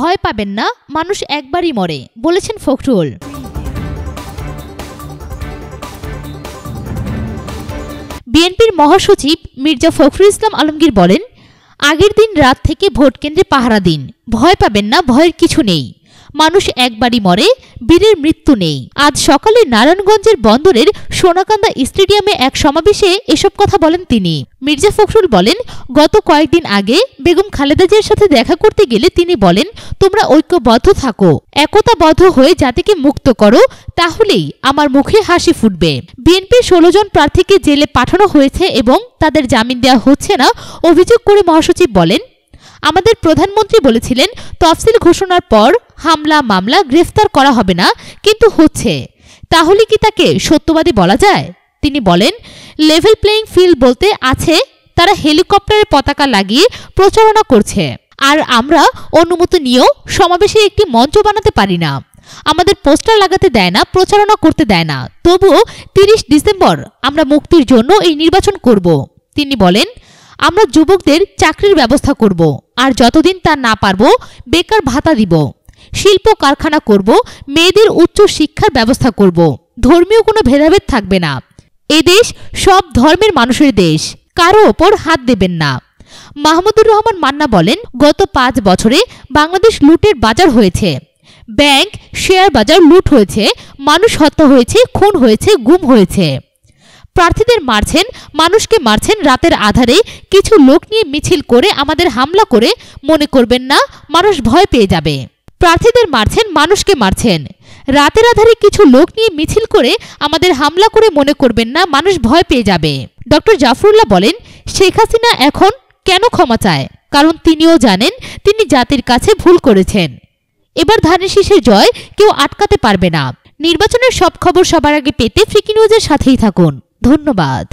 ভয় পাবেন না, মানুষ একবারই মরে, বলেছেন ফখরুল। বিএনপির মহাসচিব মির্জা ফখরুল ইসলাম আলমগীর বলেন, আগের দিন রাত থেকে ভোট কেন্দ্রে পাহারা দিন, ভয় পাবেন না, ভয়ের কিছু নেই। মানুষ একবারই মরে, বীরের মৃত্যু নেই। আজ সকালে নারায়ণগঞ্জের বন্দরের সোনাকান্দা স্টেডিয়ামে এক সমাবেশে এসব কথা বলেন তিনি। মির্জা ফখরুল বলেন, গত কয়েকদিন আগে বেগম খালেদা সাথে দেখা করতে গেলে তিনি বলেন, তোমরা ঐক্যবদ্ধ থাকো, একতাবদ্ধ হয়ে জাতিকে মুক্ত করো, তাহলেই আমার মুখে হাসি ফুটবে। বিএনপির ষোলো জন প্রার্থীকে জেলে পাঠানো হয়েছে এবং তাদের জামিন দেওয়া হচ্ছে না, অভিযোগ করে মহাসচিব বলেন আমাদের প্রধানমন্ত্রী বলেছিলেন, তফসিল ঘোষণার পর হামলা, মামলা গ্রেফতার করা হবে না, কিন্তু হচ্ছে। তাহলে কি তাকে সত্যবাদী বলা যায়? তিনি বলেন লেভেল প্লেয়িং ফিল্ড বলতে আছে, তারা হেলিকপ্টারের পতাকা লাগিয়ে প্রচারণা করছে। আর আমরা অনুমতি নিয়েও সমাবেশে একটি মঞ্চ বানাতে পারি না। আমাদের পোস্টার লাগাতে দেয় না, প্রচারণা করতে দেয় না। তবুও তিরিশ ডিসেম্বর আমরা মুক্তির জন্য এই নির্বাচন করব। তিনি বলেন আমরা যুবকদের চাকরির ব্যবস্থা করব আর যতদিন তা না পারব, বেকার ভাতা দিব। শিল্প কারখানা করব, মেয়েদের উচ্চ শিক্ষার ব্যবস্থা করব। ধর্মীয় কোনো ভেদাভেদ থাকবে না। এ দেশ সব ধর্মের মানুষের দেশ, কারও ওপর হাত দেবেন না। মাহমুদুর রহমান মান্না বলেন, গত পাঁচ বছরে বাংলাদেশ লুটের বাজার হয়েছে। ব্যাংক, শেয়ার বাজার লুট হয়েছে, মানুষ হত্যা হয়েছে, খুন হয়েছে, গুম হয়েছে। প্রার্থীদের মারছেন, মানুষকে মারছেন রাতের আধারে। কিছু লোক নিয়ে মিছিল করে আমাদের হামলা করে মনে করবেন না, মানুষ ভয় পেয়ে যাবে। প্রার্থীদের মারছেন, মানুষকে মারছেন। রাতের আধারে কিছু লোক নিয়ে মিছিল করে আমাদের হামলা করে মনে করবেন না, মানুষ ভয় পেয়ে যাবে। ডক্টর জাফরুল্লাহ বলেন, শেখ হাসিনা এখন কেন ক্ষমা চায়? কারণ তিনিও জানেন, তিনি জাতির কাছে ভুল করেছেন। এবার ধানের শীষের জয় কেউ আটকাতে পারবে না। নির্বাচনের সব খবর সবার আগে পেতে ফ্রিকি নিউজের সাথেই থাকুন। ধন্যবাদ।